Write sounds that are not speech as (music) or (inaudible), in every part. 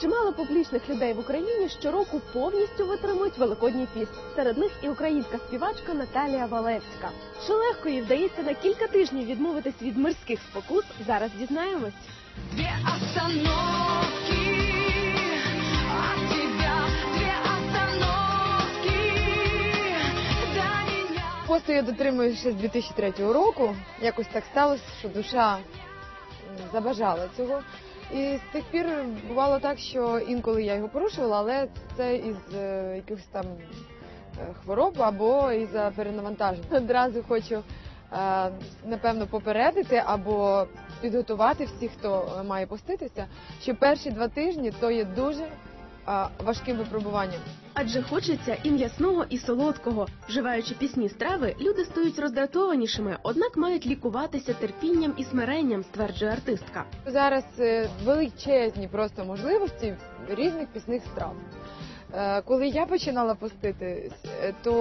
Чимало публічних людей в Україні щороку повністю витримують великодній піст. Серед них і українська співачка Наталія Валевська. Чи легко їй вдається на кілька тижнів відмовитись від мирських спокус? Зараз дізнаємось. Две остановки от тебя, две остановки до. Посту я дотримуюся ще з 2003 року. Якось так сталося, що душа забажала цього. І з тих пір бувало так, що інколи я його порушувала, але це із е, якихось там е, хвороб або із за перенавантажень. (laughs) Одразу хочу е, напевно попередити або підготувати всіх, хто е, має поститися, що перші два тижні то є дуже е, важким випробуванням. Адже хочеться і м'ясного, і солодкого. Вживаючи пісні страви, люди стають роздратованішими, однак мають лікуватися терпінням і смиренням, стверджує артистка. Зараз е, величезні просто можливості різних пісних страв. Е, Коли я починала поститись, е, то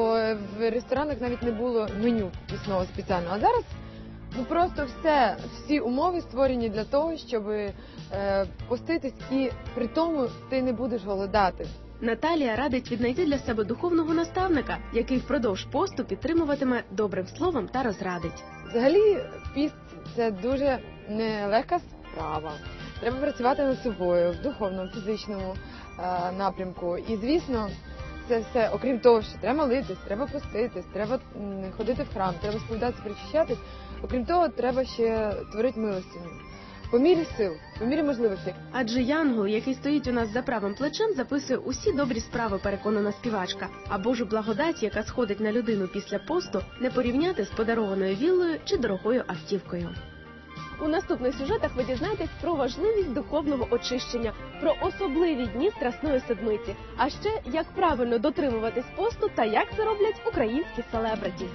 в ресторанах навіть не було меню пісного спеціального. А зараз ну просто все, всі умови створені для того, щоб е, поститись, і при тому ти не будеш голодати. Наталія радить віднайти для себе духовного наставника, який впродовж посту підтримуватиме добрим словом та розрадить. Взагалі, піст це дуже нелегка справа. Треба працювати над собою в духовному, фізичному е, напрямку. І звісно, це все, окрім того, що треба молитись, треба поститись, треба ходити в храм, треба сповідатися, причащатись. Окрім того, треба ще творити милостиню. По мірі сил, по мірі можливостей. Адже Янгол, який стоїть у нас за правим плечем, записує усі добрі справи, переконана співачка. А Божу благодать, яка сходить на людину після посту, не порівняти з подарованою віллою чи дорогою автівкою. У наступних сюжетах ви дізнаєтесь про важливість духовного очищення, про особливі дні Страсної седмиці, а ще як правильно дотримуватись посту та як це роблять українські селебриті.